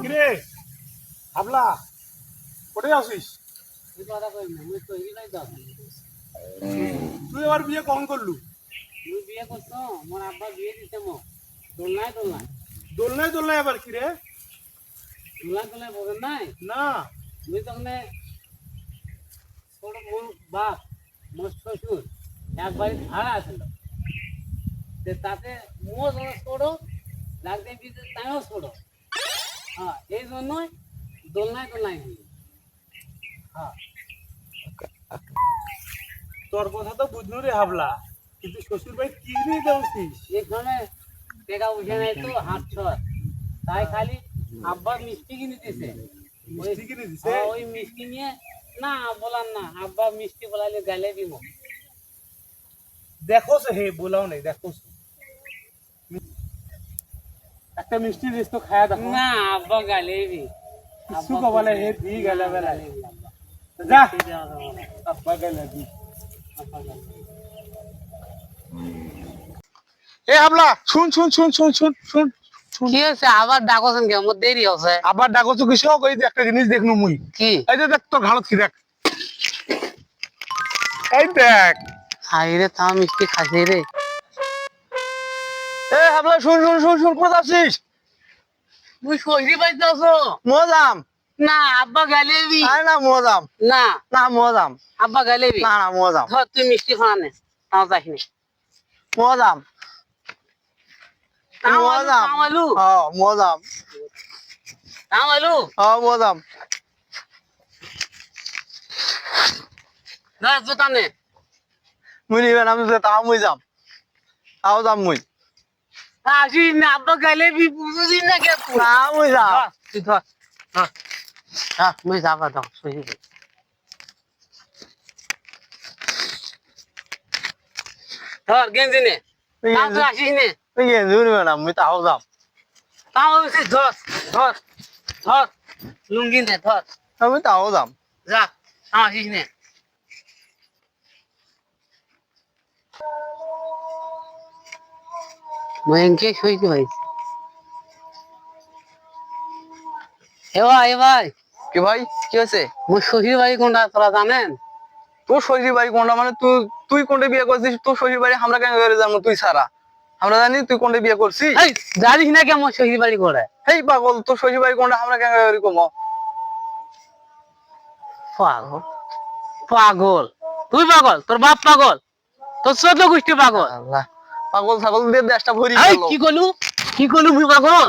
কিরে? হাবলা কোথায় আছিস? তুই তুই এবার বিয়ে কখন করলু? মুই বিয়ে করতো মোর আব্বা বিয়ে দিতে মো দোলনাই দোলনাই দোলনাই দোলনাই এবার কিরে? দোলনাই দোলনাই বলেন নাই? না। আছিল তাতে মো লাগতে তাইও ছোট। হ্যাঁ এই জন্যই দোলনাই হইল হ্যাঁ। তোর কথা তো বুঝলু রে হাবলা কিন্তু শ্বশুর ভাই কি নিয়ে দেওছিস এখানে টেকা উঠে নাই তো হাত তাই খালি আব্বা মিষ্টি কিনে দিছে। মিষ্টি কিনে দিছে? হ্যাঁ, ওই মিষ্টি নিয়ে না বলার না আব্বা মিষ্টি বলাইলে গালে দিব দেখো হে বলাও নাই দেখো একটা মিষ্টি দিস তো খায়া দেখো। না আব্বা গালে দি। কিছু কবালে হে দি গেলে বেলা যা। আব্বা গেলে দি। এ হাবলা শুন শুন শুন শুন শুন শুন শুন। কি হয়েছে? আবার ডাকছেন কি আমার দেরি আবার কিছু ওই যে একটা জিনিস দেখনু মুই। কি? এই যে দেখ তোর ঘাড়ত কি দেখ। এই দেখ। হাই রে তা মিষ্টি খাইছে রে? এ হাবলা শুন শুন শুন শুন কোথায় আছিস? তুই সহি পাইতে আছো। মজাম। না আব্বা গালে দি আরে না মজাম। না। না মজাম। আব্বা গালে দি না না মজাম। ধর তুই মিষ্টি খাওয়া নে। তাও যাইনি। মজাম। তামালু হ্যাঁ মজাম তামালু হ্যাঁ মজাম জুতা নে মুই নিবেন আমি তো মুই যাম। তাও যাম মুই। আসি না আব্বা গালে বি বুঝি না কে না মুই যাম। তুই ধর ধর ধর মুই যাবা দাও ধর গেঞ্জি নে? আসিস নে? নিবেন আমি তাও যাম তাও বলছিস ধর ধর ধর লুঙ্গি নে ধর আমি যা তাও আসিস নে ময়ঙ্কে সইতে হয়েছে এ ভাই এ ভাই কি ভাই কি হয়েছে মোর শ্বশুর বাড়ি কোনটা তোরা জানেন তোর শ্বশুর বাড়ি কোনটা মানে তুই তুই কোনটা বিয়ে করছিস তোর শ্বশুর বাড়ি আমরা কেন করে জানব তুই ছাড়া আমরা জানি তুই কোনটা বিয়ে করছিস? এই জানিস না কেমন শহীদ বাড়ি করে এই পাগল তোর শহীদ বাড়ি কোনটা? আমরা কেন এরকম পাগল। পাগল। তুই পাগল? তোর বাপ পাগল? তোর চোদ্দ গোষ্ঠী পাগল? আল্লাহ পাগল ছাগল দিয়ে দেশটা ভরি এই কি করলু কি করলু পাগল?